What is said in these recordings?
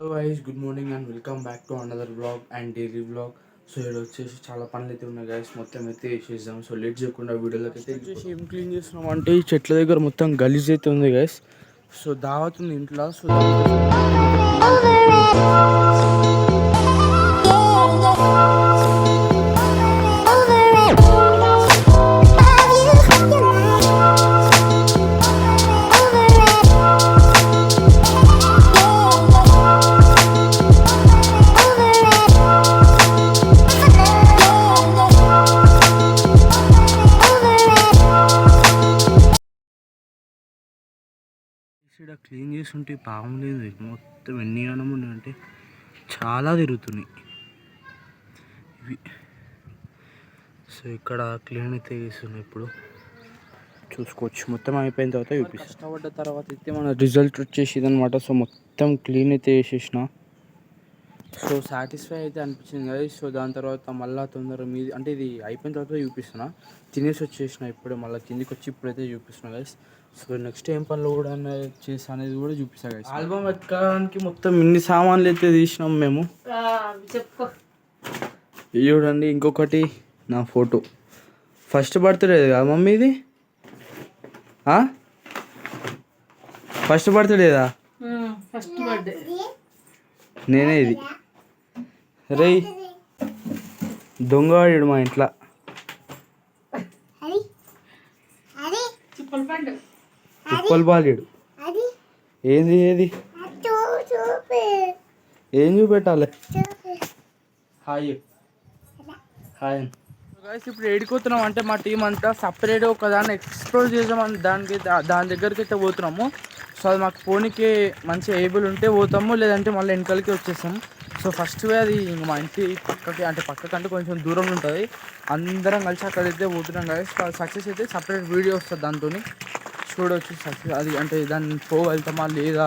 Hello guys good morning and welcome back to another blog and daily blog so ఇక్కడ వచ్చేసి చాలా పనులు అయితే ఉన్నాయి గైస్ మొత్తం అయితే చేసేద్దాం. సో లేట్ చేయకుండా వీడియోలోకి అయితే వచ్చేసి ఏం క్లీన్ చేస్తున్నాం అంటే ఈ చెట్ల దగ్గర మొత్తం గలీజ్ అయితే ఉంది గైస్ సో దావత్ ఉంది ఇంట్లో. సో ఇక్కడ క్లీన్ చేసి పాము లేదు. మొత్తం ఎన్ని గణం ఉన్నాయంటే చాలా తిరుగుతున్నాయి. ఇవి. సో ఇక్కడ క్లీన్ అయితే చేస్తున్నాయి ఇప్పుడు. చూసుకోవచ్చు. మొత్తం అయిపోయిన తర్వాత చూపిస్తాం. కష్టపడ్డ తర్వాత అయితే మన రిజల్ట్ వచ్చేసి అనమాట సో మొత్తం క్లీన్ అయితే చేసేసిన. సో సాటిస్ఫై అయితే అనిపించింది కదా. సో దాని తర్వాత మళ్ళీ తొందర మీది అంటే ఇది అయిపోయిన తర్వాత చూపిస్తున్నా. తినేసి వచ్చేసిన ఇప్పుడే మళ్ళీ కిందికి వచ్చి ఇప్పుడైతే చూపిస్తున్నా గైస్ సో నెక్స్ట్ ఏం పనులు కూడా చేసా అనేది కూడా చూపిస్తా గైస్ ఆల్బమ్ ఎక్కడానికి మొత్తం ఇన్ని సామాన్లు అయితే తీసినాం మేము. చూడండి ఇంకొకటి నా ఫోటో. ఫస్ట్ బర్త్డే కదా మమ్మీ ఇది? ఫస్ట్ బర్త్డేదా ఫస్ట్ బర్త్డే నేనే ఇది. రేయ్ దొంగవాడు మా ఇంట్లో. చిప్పల పండు ఉప్పల్ బాలేడు ఏంది ఏది? ఏం చూపెట్టాలి? హాయ్. హాయ్. గైస్ ఇప్పుడు ఏడిపోతున్నాం అంటే మా టీం అంతా సపరేట్ ఒక దాన్ని ఎక్స్ప్లోర్ చేద్దామని దానికి దాని దగ్గరికి అయితే పోతున్నాము. సో అది మాకు ఫోన్కి మంచి ఏబుల్ ఉంటే పోతాము లేదంటే మళ్ళీ వెనకాలకి వచ్చేస్తాము. సో ఫస్ట్ అది ఇంక మా ఇంటి పక్కకి అంటే పక్కకంటే కొంచెం దూరం ఉంటుంది. అందరం కలిసి అక్కడైతే పోతున్నాం గైస్ సక్సెస్ అయితే సపరేట్ వీడియో వస్తుంది దాంతో చూడవచ్చు సక్సెస్ అది అంటే దాన్ని పోగలుగుతామా లేదా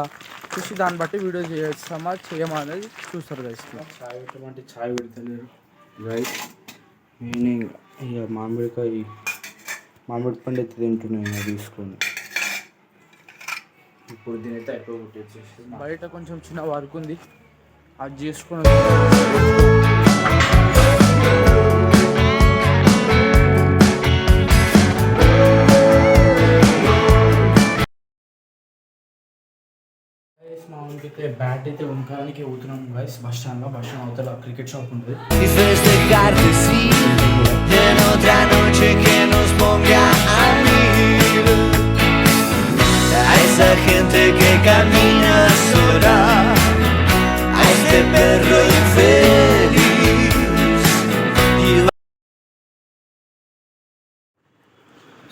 చూసి దాన్ని బట్టి వీడియో చేస్తామా చేయమా అనేది చూస్తారు గైస్ చాయ్ పెట్టమంటే చాయ్ పెడతలేరు. రైట్ ఈవినింగ్ ఇక మామిడికాయ మామిడి పండు అయితే తింటున్నాయి ఇక తీసుకొని. ఇప్పుడు దీని అయితే అయిపోయి బయట కొంచెం చిన్న వర్క్ ఉంది. అది చేసుకుని అయితే బ్యాట్ అయితే వంకానికి పోతున్నాం గైస్ బస్ స్టాండ్లో బస్ స్టాండ్ అవతల క్రికెట్ షాప్ ఉంటుంది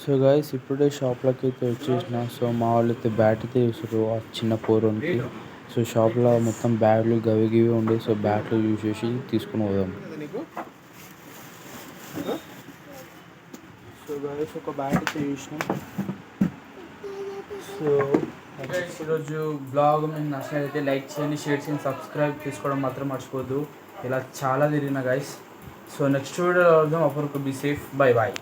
సో గైస్ ఇప్పుడే షాప్లోకి అయితే వచ్చేసిన. సో మా వాళ్ళు అయితే బ్యాట్ అయితే చూసారు ఆ చిన్న పోరోనికి సో షాప్లో మొత్తం బ్యాట్లు గవి గివి ఉండే. సో బ్యాట్లు యూజ్ చేసి తీసుకుని పోదాం. సో గైస్ ఒక బ్యాట్ అయితే చూసినాం సో ఈరోజు బ్లాగ్ మీకు నచ్చినట్లయితే లైక్ చేయండి షేర్ చేయండి సబ్స్క్రైబ్ చేసుకోవడం మాత్రం మర్చిపోద్దు ఇలా చాలా తిరిగిన గైస్ సో నెక్స్ట్ వీడియోలో అర్థం అప్పటికి బీ సేఫ్ బై బాయ్